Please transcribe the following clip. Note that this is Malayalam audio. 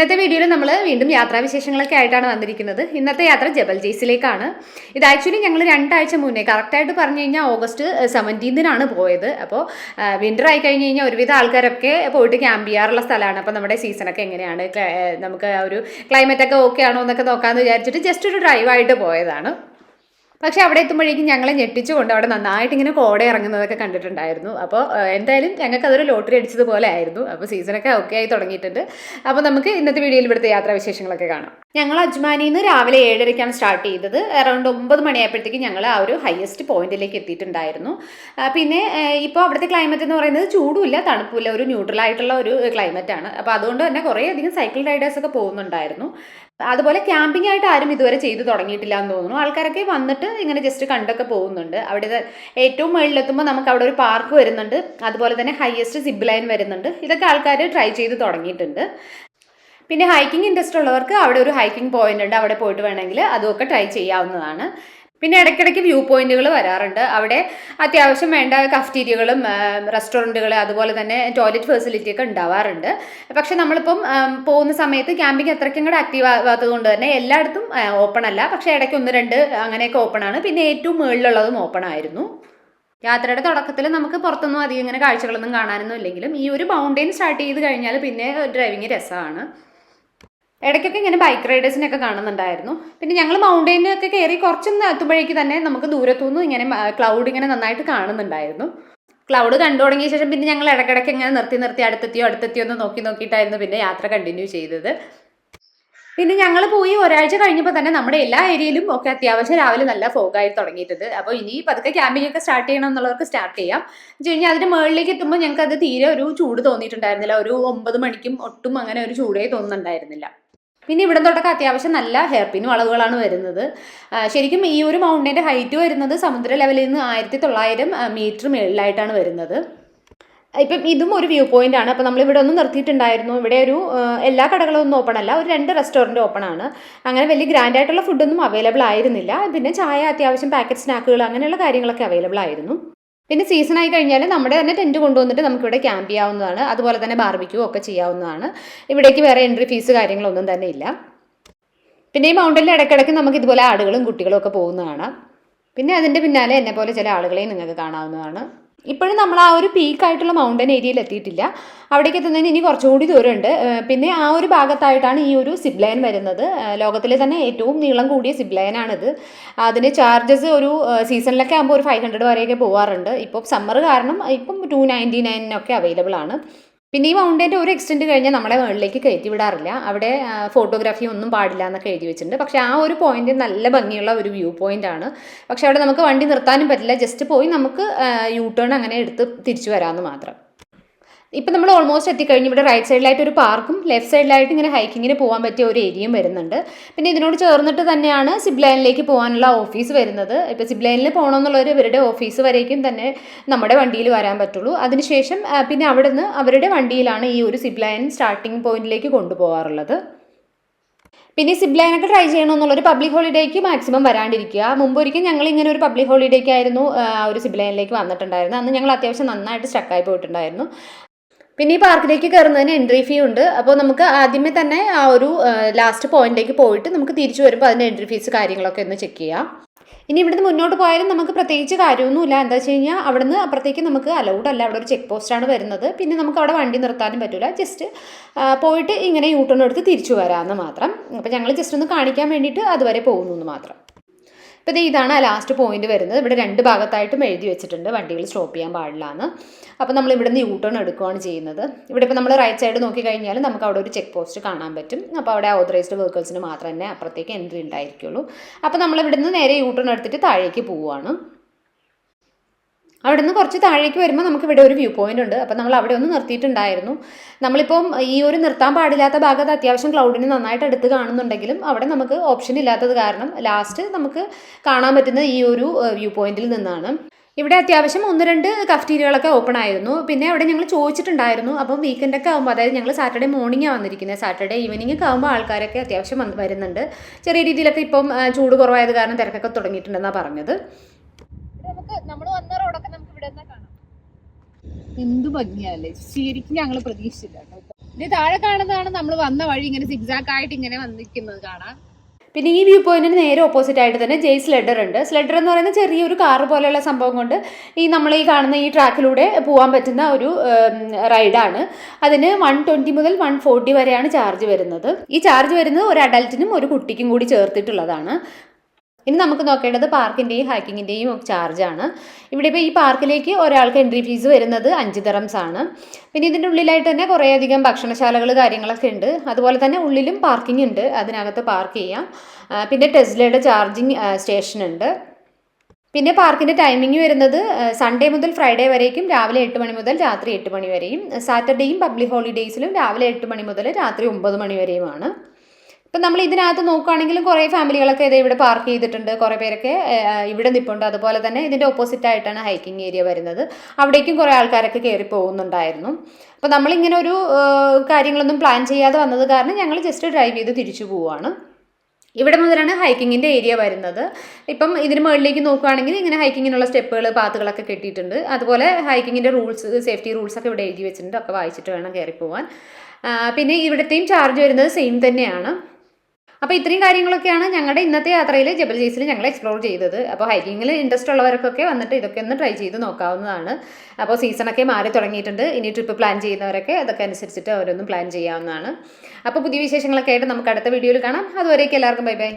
ഇന്നത്തെ വീഡിയോയിൽ നമ്മൾ വീണ്ടും യാത്രാവിശേഷങ്ങളൊക്കെ ആയിട്ടാണ് വന്നിരിക്കുന്നത്. ഇന്നത്തെ യാത്ര ജബൽ ജെയ്സിലേക്കാണ്. ഇത് ആക്ച്വലി ഞങ്ങൾ രണ്ടാഴ്ച മുന്നേ കറക്റ്റായിട്ട് പറഞ്ഞു കഴിഞ്ഞാൽ ഓഗസ്റ്റ് സെവന്റീൻതിനാണ് പോയത്. അപ്പോൾ വിന്റർ ആയി കഴിഞ്ഞ് കഴിഞ്ഞാൽ ഒരുവിധ ആൾക്കാരൊക്കെ പോയിട്ട് ക്യാമ്പ് ചെയ്യാറുള്ള സ്ഥലമാണ്. അപ്പോൾ നമ്മുടെ സീസണൊക്കെ എങ്ങനെയാണ്? നമുക്ക് ഒരു ക്ലൈമറ്റൊക്കെ ഓക്കെ ആണോ എന്നൊക്കെ നോക്കാമെന്ന് വിചാരിച്ചിട്ട് ജസ്റ്റ് ഒരു ഡ്രൈവായിട്ട് പോയതാണ്. പക്ഷെ അവിടെ എത്തുമ്പോഴേക്കും ഞങ്ങളെ ഞെട്ടിച്ചുകൊണ്ട് അവിടെ നന്നായിട്ട് ഇങ്ങനെ കോട ഇറങ്ങുന്നതൊക്കെ കണ്ടിട്ടുണ്ടായിരുന്നു. അപ്പോൾ എന്തായാലും ഞങ്ങൾക്ക് അതൊരു ലോട്ടറി അടിച്ചതുപോലെ ആയിരുന്നു. അപ്പോൾ സീസണൊക്കെ ഓക്കെ ആയി തുടങ്ങിയിട്ടുണ്ട്. അപ്പോൾ നമുക്ക് ഇന്നത്തെ വീഡിയോയിൽ ഇവിടുത്തെ യാത്രാവിശേഷങ്ങളൊക്കെ കാണാം. ഞങ്ങൾ അജ്മാനിൽ നിന്ന് രാവിലെ ഏഴരയ്ക്കാണ് സ്റ്റാർട്ട് ചെയ്തത്. അറൗണ്ട് ഒമ്പത് മണിയായപ്പോഴത്തേക്ക് ഞങ്ങൾ ആ ഒരു ഹയസ്റ്റ് പോയിന്റിലേക്ക് എത്തിയിട്ടുണ്ടായിരുന്നു. പിന്നെ ഇപ്പോൾ അവിടുത്തെ ക്ലൈമറ്റ് എന്ന് പറയുന്നത് ചൂടുമില്ല തണുപ്പില്ല ഒരു ന്യൂട്രൽ ആയിട്ടുള്ള ഒരു ക്ലൈമറ്റ് ആണ് അപ്പോൾ അതുകൊണ്ട് തന്നെ കുറേ അധികം സൈക്കിൾ റൈഡേഴ്സൊക്കെ പോകുന്നുണ്ടായിരുന്നു. അതുപോലെ ക്യാമ്പിംഗ് ആയിട്ട് ആരും ഇതുവരെ ചെയ്തു തുടങ്ങിയിട്ടില്ല എന്ന് തോന്നുന്നു. ആൾക്കാരൊക്കെ വന്നിട്ട് ഇങ്ങനെ ജസ്റ്റ് കണ്ടൊക്കെ പോകുന്നുണ്ട്. അവിടെ ഏറ്റവും മുകളിലെത്തുമ്പോൾ നമുക്ക് അവിടെ ഒരു പാർക്ക് വരുന്നുണ്ട്. അതുപോലെ തന്നെ ഹയസ്റ്റ് സിബ് ലൈൻ വരുന്നുണ്ട്. ഇതൊക്കെ ആൾക്കാർ ട്രൈ ചെയ്ത് തുടങ്ങിയിട്ടുണ്ട്. പിന്നെ ഹൈക്കിംഗ് ഇൻട്രസ്റ്റ് ഉള്ളവർക്ക് അവിടെ ഒരു ഹൈക്കിംഗ് പോയിന്റ് ഉണ്ട്. അവിടെ പോയിട്ട് വേണമെങ്കിൽ അതുമൊക്കെ ട്രൈ ചെയ്യാവുന്നതാണ്. പിന്നെ ഇടയ്ക്കിടയ്ക്ക് വ്യൂ പോയിന്റുകൾ വരാറുണ്ട്. അവിടെ അത്യാവശ്യം വേണ്ട കഫ്റ്റീരിയകളും റെസ്റ്റോറന്റുകൾ അതുപോലെ തന്നെ ടോയ്ലറ്റ് ഫെസിലിറ്റി ഒക്കെ ഉണ്ടാവാറുണ്ട്. പക്ഷെ നമ്മളിപ്പം പോകുന്ന സമയത്ത് ക്യാമ്പിംഗ് അത്രയ്ക്കും കൂടെ ആക്റ്റീവ് ആവാത്തത് കൊണ്ട് തന്നെ എല്ലായിടത്തും ഓപ്പൺ അല്ല. പക്ഷേ ഇടയ്ക്ക് ഒന്ന് രണ്ട് അങ്ങനെയൊക്കെ ഓപ്പൺ ആണ്. പിന്നെ ഏറ്റവും മുകളിലുള്ളതും ഓപ്പൺ ആയിരുന്നു. യാത്രയുടെ തുടക്കത്തിൽ നമുക്ക് പുറത്തൊന്നും അധികം ഇങ്ങനെ കാഴ്ചകളൊന്നും കാണാനൊന്നും ഇല്ലെങ്കിലും ഈ ഒരു മൗണ്ടെയിൻ സ്റ്റാർട്ട് ചെയ്ത് കഴിഞ്ഞാൽ പിന്നെ ഡ്രൈവിങ് രസമാണ്. ഇടയ്ക്കൊക്കെ ഇങ്ങനെ ബൈക്ക് റൈഡേഴ്സിനെയൊക്കെ കാണുന്നുണ്ടായിരുന്നു. പിന്നെ ഞങ്ങൾ മൗണ്ടൈനൊക്കെ കയറി കുറച്ചൊന്ന് എത്തുമ്പോഴേക്ക് തന്നെ നമുക്ക് ദൂരത്തുനിന്ന് ഇങ്ങനെ ക്ലൗഡ് ഇങ്ങനെ നന്നായിട്ട് കാണുന്നുണ്ടായിരുന്നു. ക്ലൗഡ് കണ്ടു തുടങ്ങിയ ശേഷം പിന്നെ ഞങ്ങൾ ഇടയ്ക്കിടയ്ക്ക് ഇങ്ങനെ നിർത്തി നിർത്തി അടുത്തെത്തിയോ അടുത്തെത്തിയോ എന്ന് നോക്കി നോക്കിയിട്ടായിരുന്നു പിന്നെ യാത്ര കണ്ടിന്യൂ ചെയ്തത്. പിന്നെ ഞങ്ങൾ പോയി ഒരാഴ്ച കഴിഞ്ഞപ്പോൾ തന്നെ നമ്മുടെ എല്ലാ ഏരിയയിലും ഒക്കെ അത്യാവശ്യം രാവിലെ നല്ല ഫോഗായി തുടങ്ങിയിട്ടുണ്ട്. അപ്പോൾ ഇനി പതുക്കെ ക്യാമ്പിംഗ് ഒക്കെ സ്റ്റാർട്ട് ചെയ്യണം എന്നുള്ളവർക്ക് സ്റ്റാർട്ട് ചെയ്യാം. വെച്ച് കഴിഞ്ഞാൽ അതിന്റെ മുകളിലേക്ക് എത്തുമ്പോൾ ഞങ്ങൾക്ക് അത് തീരെ ഒരു ചൂട് തോന്നിയിട്ടുണ്ടായിരുന്നില്ല. ഒരു ഒമ്പത് മണിക്കും ഒട്ടും അങ്ങനെ ഒരു ചൂടേ തോന്നുന്നുണ്ടായിരുന്നില്ല. പിന്നെ ഇവിടെ തൊട്ടൊക്കെ അത്യാവശ്യം നല്ല ഹെയർ പിൻ വളവുകളാണ് വരുന്നത് ശരിക്കും ഈ ഒരു മൗണ്ടന്റെ ഹൈറ്റ് വരുന്നത് സമുദ്ര ലെവലിൽ നിന്ന് ആയിരത്തി തൊള്ളായിരം മീറ്റർ മുകളിലായിട്ടാണ് വരുന്നത്. ഇപ്പം ഇതും ഒരു വ്യൂ പോയിന്റ് ആണ്. അപ്പോൾ നമ്മൾ ഒന്ന് നിർത്തിയിട്ടുണ്ടായിരുന്നു. ഇവിടെ ഒരു എല്ലാ കടകളും ഒന്നും ഓപ്പൺ അല്ല. ഒരു രണ്ട് റെസ്റ്റോറന്റ് ഓപ്പൺ ആണ്. അങ്ങനെ വലിയ ഗ്രാൻഡ് ആയിട്ടുള്ള ഫുഡൊന്നും അവൈലബിൾ ആയിരുന്നില്ല. പിന്നെ ചായ അത്യാവശ്യം പാക്കറ്റ് സ്നാക്കുകൾ അങ്ങനെയുള്ള കാര്യങ്ങളൊക്കെ അവൈലബിൾ ആയിരുന്നു. പിന്നെ സീസൺ ആയി കഴിഞ്ഞാൽ നമ്മുടെ തന്നെ ടെന്റ് കൊണ്ടുവന്നിട്ട് നമുക്കിവിടെ ക്യാമ്പ് ചെയ്യാവുന്നതാണ്. അതുപോലെ തന്നെ ബാർബിക്യൂ ഒക്കെ ചെയ്യാവുന്നതാണ്. ഇവിടേക്ക് വേറെ എൻട്രി ഫീസ് കാര്യങ്ങളൊന്നും തന്നെ ഇല്ല. പിന്നെ ഈ മൗണ്ടനിൽ ഇടയ്ക്കിടയ്ക്ക് നമുക്ക് ഇതുപോലെ ആടുകളും കുട്ടികളും ഒക്കെ പോകുന്നതാണ്. പിന്നെ അതിന്റെ പിന്നാലെ എന്നെ പോലെ ചില ആളുകളെയും നിങ്ങൾക്ക് കാണാവുന്നതാണ്. ഇപ്പോഴും നമ്മൾ ആ ഒരു പീക്കായിട്ടുള്ള മൗണ്ടൻ ഏരിയയിൽ എത്തിയിട്ടില്ല. അവിടേക്ക് എത്തുന്നതിന് ഇനി കുറച്ചുകൂടി ദൂരമുണ്ട്. പിന്നെ ആ ഒരു ഭാഗത്തായിട്ടാണ് ഈ ഒരു സിബ് ലൈൻ വരുന്നത്. ലോകത്തിലെ തന്നെ ഏറ്റവും നീളം കൂടിയ സിബ് ലൈനാണിത് അതിന് ചാർജസ് ഒരു സീസണിലൊക്കെ ആകുമ്പോൾ ഒരു ഫൈവ് ഹൺഡ്രഡ് വരെയൊക്കെ പോകാറുണ്ട് ഇപ്പം സമ്മർ കാരണം ഇപ്പം ടു നയന്റി നയനൊക്കെ അവൈലബിൾ ആണ്. പിന്നെ ഈ മൗണ്ടന്റെ ഒരു എക്സ്റ്റെന്റ് കഴിഞ്ഞാൽ നമ്മളെ മുകളിലേക്ക് കയറ്റി വിടാറില്ല. അവിടെ ഫോട്ടോഗ്രാഫി ഒന്നും പാടില്ല എന്നൊക്കെ എഴുതി വെച്ചിട്ടുണ്ട്. പക്ഷേ ആ ഒരു പോയിന്റ് നല്ല ഭംഗിയുള്ള ഒരു വ്യൂ പോയിന്റ് ആണ്. പക്ഷേ അവിടെ നമുക്ക് വണ്ടി നിർത്താനും പറ്റില്ല. ജസ്റ്റ് പോയി നമുക്ക് യൂ ടേൺ അങ്ങനെ എടുത്ത് തിരിച്ചു വരാമെന്ന് മാത്രം. ഇപ്പം നമ്മൾ ഓൾമോസ്റ്റ് എത്തിക്കഴിഞ്ഞ് ഇവിടെ റൈറ്റ് സൈഡിലായിട്ട് ഒരു പാർക്കും ലെഫ്റ്റ് സൈഡിലായിട്ട് ഇങ്ങനെ ഹൈക്കിങ്ങിന് പോകാൻ പറ്റിയ ഒരു ഏരിയയും വരുന്നുണ്ട്. പിന്നെ ഇതിനോട് ചേർന്നിട്ട് തന്നെയാണ് സിബ് ലൈനിലേക്ക് പോകാനുള്ള ഓഫീസ് വരുന്നത്. ഇപ്പോൾ സിബ് ലൈനിൽ പോകണമെന്നുള്ളവർ ഇവരുടെ ഓഫീസ് വരേക്കും തന്നെ നമ്മുടെ വണ്ടിയിൽ വരാൻ പറ്റുള്ളൂ. അതിനുശേഷം പിന്നെ അവിടെ നിന്ന് അവരുടെ വണ്ടിയിലാണ് ഈ ഒരു സിബ്ലൈൻ സ്റ്റാർട്ടിംഗ് പോയിന്റിലേക്ക് കൊണ്ടുപോകാറുള്ളത് പിന്നെ സിബ് ലൈനൊക്കെ ട്രൈ ചെയ്യണമെന്നുള്ളൊരു പബ്ലിക് ഹോളിഡേക്ക് മാക്സിമം വരാണ്ടിരിക്കുക. മുമ്പ് ഒരിക്കൽ ഞങ്ങൾ ഇങ്ങനെ ഒരു പബ്ലിക് ഹോളിഡേക്ക് ആയിരുന്നു ആ ഒരു സിബ് ലൈനിലേക്ക് വന്നിട്ടുണ്ടായിരുന്നത്. അന്ന് ഞങ്ങൾ അത്യാവശ്യം നന്നായിട്ട് സ്റ്റക്കായി പോയിട്ടുണ്ടായിരുന്നു. പിന്നെ ഈ പാർക്കിലേക്ക് കയറുന്നതിന് എൻട്രി ഫീ ഉണ്ട്. അപ്പോൾ നമുക്ക് ആദ്യമേ തന്നെ ആ ഒരു ലാസ്റ്റ് പോയിന്റിലേക്ക് പോയിട്ട് നമുക്ക് തിരിച്ചു വരുമ്പോൾ അതിന്റെ എൻട്രി ഫീസ് കാര്യങ്ങളൊക്കെ ഒന്ന് ചെക്ക് ചെയ്യാം. ഇനി ഇവിടുന്ന് മുന്നോട്ട് പോയാലും നമുക്ക് പ്രത്യേകിച്ച് കാര്യമൊന്നുമില്ല. എന്താ വെച്ച് കഴിഞ്ഞാൽ അവിടുന്ന് അപ്പുറത്തേക്ക് നമുക്ക് അലൗഡ് അല്ല. അവിടെ ഒരു ചെക്ക് പോസ്റ്റാണ് വരുന്നത്. പിന്നെ നമുക്ക് അവിടെ വണ്ടി നിർത്താനും പറ്റില്ല ജസ്റ്റ് പോയിട്ട് ഇങ്ങനെ യൂട്ടേൺ എടുത്ത് തിരിച്ചു വരാമെന്ന് മാത്രം. അപ്പോൾ ഞങ്ങൾ ജസ്റ്റ് ഒന്ന് കാണിക്കാൻ വേണ്ടിയിട്ട് അതുവരെ പോകുന്നു എന്ന് മാത്രം. ഇപ്പോൾ ഇത് ഇതാണ് ലാസ്റ്റ് പോയിന്റ് വരുന്നത്. ഇവിടെ രണ്ട് ഭാഗത്തായിട്ടും എഴുതി വെച്ചിട്ടുണ്ട്. വണ്ടികൾ സ്റ്റോപ്പ് ചെയ്യാൻ പാടില്ല എന്ന് അപ്പോൾ നമ്മൾ ഇവിടുന്ന് യൂ ടേൺ എടുക്കുകയാണ് ചെയ്യുന്നത്. ഇവിടെ ഇപ്പോൾ നമ്മൾ റൈറ്റ് സൈഡ് നോക്കി കഴിഞ്ഞാൽ നമുക്ക് അവിടെ ഒരു ചെക്ക് പോസ്റ്റ് കാണാൻ പറ്റും. അപ്പോൾ അവിടെ ഓതറൈസ്ഡ് വെഹിക്കിൾസിന് മാത്രം തന്നെ അപ്പുറത്തേക്ക് എൻട്രി ഉണ്ടായിരിക്കുള്ളൂ. അപ്പോൾ നമ്മൾ ഇവിടുന്ന് നേരെ യൂ ടേൺ എടുത്തിട്ട് താഴേക്ക് പോവുകയാണ് അവിടെ നിന്ന് കുറച്ച് താഴേക്ക് വരുമ്പോൾ നമുക്ക് ഇവിടെ ഒരു വ്യൂ പോയിന്റ് ഉണ്ട്. അപ്പോൾ നമ്മൾ അവിടെ ഒന്ന് നിർത്തിയിട്ടുണ്ടായിരുന്നു. നമ്മളിപ്പം ഈ ഒരു നിർത്താൻ പാടില്ലാത്ത ഭാഗത്ത് അത്യാവശ്യം ക്ലൗഡിന് നന്നായിട്ട് അടുത്ത് കാണുന്നുണ്ടെങ്കിലും അവിടെ നമുക്ക് ഓപ്ഷൻ ഇല്ലാത്തത് കാരണം ലാസ്റ്റ് നമുക്ക് കാണാൻ പറ്റുന്ന ഈ ഒരു വ്യൂ പോയിന്റിൽ നിന്നാണ്. ഇവിടെ അത്യാവശ്യം ഒന്ന് രണ്ട് കഫ്റ്റീരിയകളൊക്കെ ഓപ്പൺ ആയിരുന്നു. പിന്നെ അവിടെ ഞങ്ങൾ ചോദിച്ചിട്ടുണ്ടായിരുന്നു. അപ്പം വീക്കെൻഡ് ഒക്കെ ആകുമ്പോൾ അതായത് ഞങ്ങൾ സാറ്റർഡേ മോർണിംഗാണ് വന്നിരിക്കുന്നത് സാറ്റർഡേ ഈവനിങ് ആകുമ്പോൾ ആൾക്കാരൊക്കെ അത്യാവശ്യം വരുന്നുണ്ട്. ചെറിയ രീതിയിലൊക്കെ ഇപ്പം ചൂട് കുറവായത് കാരണം തിരക്കൊക്കെ തുടങ്ങിയിട്ടുണ്ടെന്നാണ് പറഞ്ഞത് നമുക്ക് നമ്മൾ വന്ന റോഡൊക്കെ നമുക്ക് ഇവിടെ നിന്ന് കാണാം എന്ത് ഭംഗിയല്ലേ? ശരിക്കും ഞങ്ങൾ പ്രതീക്ഷിച്ചില്ല ഇനി താഴെ കാണുന്നതാണ് നമ്മൾ വന്ന വഴി ഇങ്ങനെ സിഗ്സാക്ക് ആയിട്ട് ഇങ്ങനെ വന്നിരിക്കുന്നത് കാണാം. പിന്നെ ഈ വ്യൂ പോയിന്റിന് നേരെ ഓപ്പോസിറ്റ് ആയിട്ട് തന്നെ ജെയ് സ്ലെഡർ ഉണ്ട്. സ്ലെഡർ എന്ന് പറയുന്ന ചെറിയൊരു കാർ പോലെയുള്ള സംഭവം കൊണ്ട് ഈ നമ്മൾ ഈ കാണുന്ന ഈ ട്രാക്കിലൂടെ പോകാൻ പറ്റുന്ന ഒരു റൈഡാണ് അതിന് വൺ ട്വന്റി മുതൽ വൺ ഫോർട്ടി വരെയാണ് ചാർജ് വരുന്നത്. ഈ ചാർജ് വരുന്നത് ഒരു അഡൽറ്റിനും ഒരു കുട്ടിക്കും കൂടി ചേർത്തിട്ടുള്ളതാണ്. ഇനി നമുക്ക് നോക്കേണ്ടത് പാർക്കിന്റെയും ഹൈക്കിങ്ങിന്റെയും ചാർജാണ്. ഇവിടെ ഇപ്പോൾ ഈ പാർക്കിലേക്ക് ഒരാൾക്ക് എൻട്രി ഫീസ് വരുന്നത് അഞ്ച് തെറംസ് ആണ്. പിന്നെ ഇതിന്റെ ഉള്ളിലായിട്ട് തന്നെ കുറേയധികം ഭക്ഷണശാലകൾ കാര്യങ്ങളൊക്കെ ഉണ്ട്. അതുപോലെ തന്നെ ഉള്ളിലും പാർക്കിംഗ് ഉണ്ട്. അതിനകത്ത് പാർക്ക് ചെയ്യാം. പിന്നെ ടെസ്ലയുടെ ചാർജിങ് സ്റ്റേഷൻ ഉണ്ട്. പിന്നെ പാർക്കിന്റെ ടൈമിംഗ് വരുന്നത് സൺഡേ മുതൽ ഫ്രൈഡേ വരേക്കും രാവിലെ എട്ട് മണി മുതൽ രാത്രി എട്ട് മണി വരെയും. സാറ്റർഡേയും പബ്ലിക് ഹോളിഡേയ്സിലും രാവിലെ എട്ട് മണി മുതൽ രാത്രി ഒമ്പത് മണി വരെയുമാണ്. ഇപ്പം നമ്മൾ ഇതിനകത്ത് നോക്കുകയാണെങ്കിലും കുറേ ഫാമിലികളൊക്കെ ഇത് ഇവിടെ പാർക്ക് ചെയ്തിട്ടുണ്ട്. കുറേ പേരൊക്കെ ഇവിടെ നിൽപ്പുണ്ട് അതുപോലെ തന്നെ ഇതിന്റെ ഓപ്പോസിറ്റ് ആയിട്ടാണ് ഹൈക്കിംഗ് ഏരിയ വരുന്നത്. അവിടേക്കും കുറേ ആൾക്കാരൊക്കെ കയറി പോകുന്നുണ്ടായിരുന്നു. അപ്പോൾ നമ്മളിങ്ങനെ ഒരു കാര്യങ്ങളൊന്നും പ്ലാൻ ചെയ്യാതെ വന്നത് കാരണം ഞങ്ങൾ ജസ്റ്റ് ഡ്രൈവ് ചെയ്ത് തിരിച്ചു പോവുകയാണ്. ഇവിടെ മുതലാണ് ഹൈക്കിങ്ങിന്റെ ഏരിയ വരുന്നത്. ഇപ്പം ഇതിന് മുകളിലേക്ക് നോക്കുകയാണെങ്കിൽ ഇങ്ങനെ ഹൈക്കിങ്ങിനുള്ള സ്റ്റെപ്പുകൾ പാത്തുകളൊക്കെ കെട്ടിയിട്ടുണ്ട്. അതുപോലെ ഹൈക്കിങ്ങിന്റെ റൂൾസ് സേഫ്റ്റി റൂൾസൊക്കെ ഇവിടെ എഴുതി വെച്ചിട്ടുണ്ട്. ഒക്കെ വായിച്ചിട്ട് വേണം കയറി പോകാൻ പിന്നെ ഇവിടുത്തെയും ചാർജ് വരുന്നത് സെയിം തന്നെയാണ്. അപ്പോൾ ഇത്രയും കാര്യങ്ങളൊക്കെയാണ് ഞങ്ങളുടെ ഇന്നത്തെ യാത്രയിൽ ജബൽ ജെയ്സിൽ ഞങ്ങൾ എക്സ്പ്ലോർ ചെയ്തത്. അപ്പോൾ ഹൈക്കിങ്ങിൽ ഇൻട്രസ്റ്റ് ഉള്ളവർക്കൊക്കെ വന്നിട്ട് ഇതൊക്കെ ഒന്ന് ട്രൈ ചെയ്ത് നോക്കാവുന്നതാണ്. അപ്പോൾ സീസണൊക്കെ മാറി തുടങ്ങിയിട്ടുണ്ട്. ഇനി ട്രിപ്പ് പ്ലാൻ ചെയ്യുന്നവരൊക്കെ അതൊക്കെ അനുസരിച്ചിട്ട് ഓരോന്നും പ്ലാൻ ചെയ്യാവുന്നതാണ്. അപ്പോൾ പുതിയ വിശേഷങ്ങളൊക്കെ ആയിട്ട് നമുക്ക് അടുത്ത വീഡിയോയിൽ കാണാം. അതുവരേക്കും എല്ലാവർക്കും ബൈ ബൈ